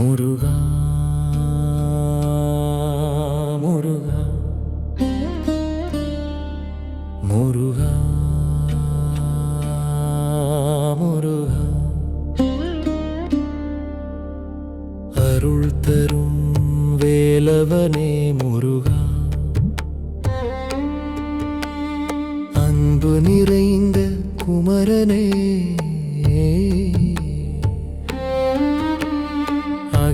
முருகா முருகா. முருகா முருகா. அருள் தரும் வேலவனே முருகா. அன்பு நிறைந்த குமரனே.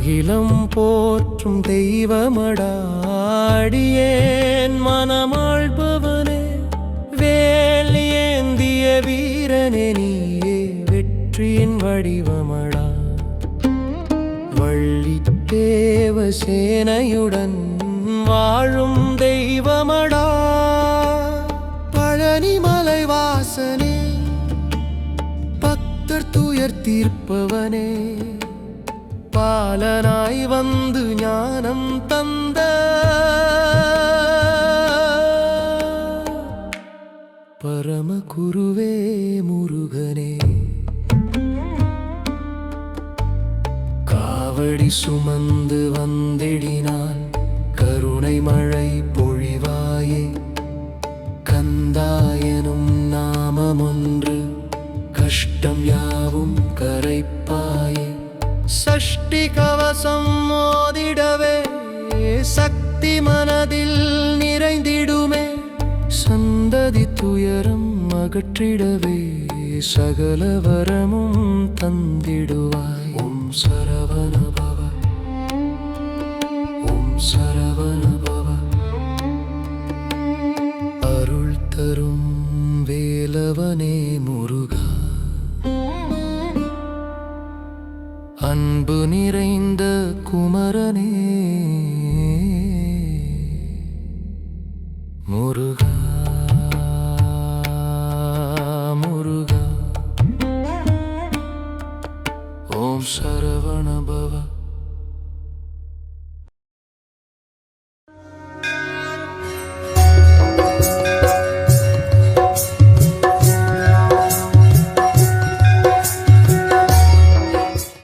அகிலம் போற்றும் தெய்வமடாடியேன் மனமாழ்பவனே வேல் ஏந்திய வீரனே நீயே வெற்றியின் வடிவமடா. வள்ளி தேவ சேனையுடன் வாழும் தெய்வமடா. பழனிமலை வாசனே பக்தர் துயர் தீர்ப்பவனே. பாலனாய் வந்து ஞானம் தந்த பரமகுருவே முருகனே காவடி சுமந்து வந்திடினான் கருணை மழை பொழிவாயே கந்தாயனும் நாமமொன்று கஷ்டம் யாவும் கரைப்பாயே சஷ்டி கவசம் மோதிடவே சக்தி மனதில் நிறைந்திடுமே. சந்ததி துயரம் அகற்றிடவே சகல வரமும் தந்திடுவாய். ஓம் சரவண பவ ஓம் சரவண பவ அருள் தரும் வேலவனே முருக. அன்பு நிறைந்த குமரனே. முருகா முருகா. ஓம் சரவணபவா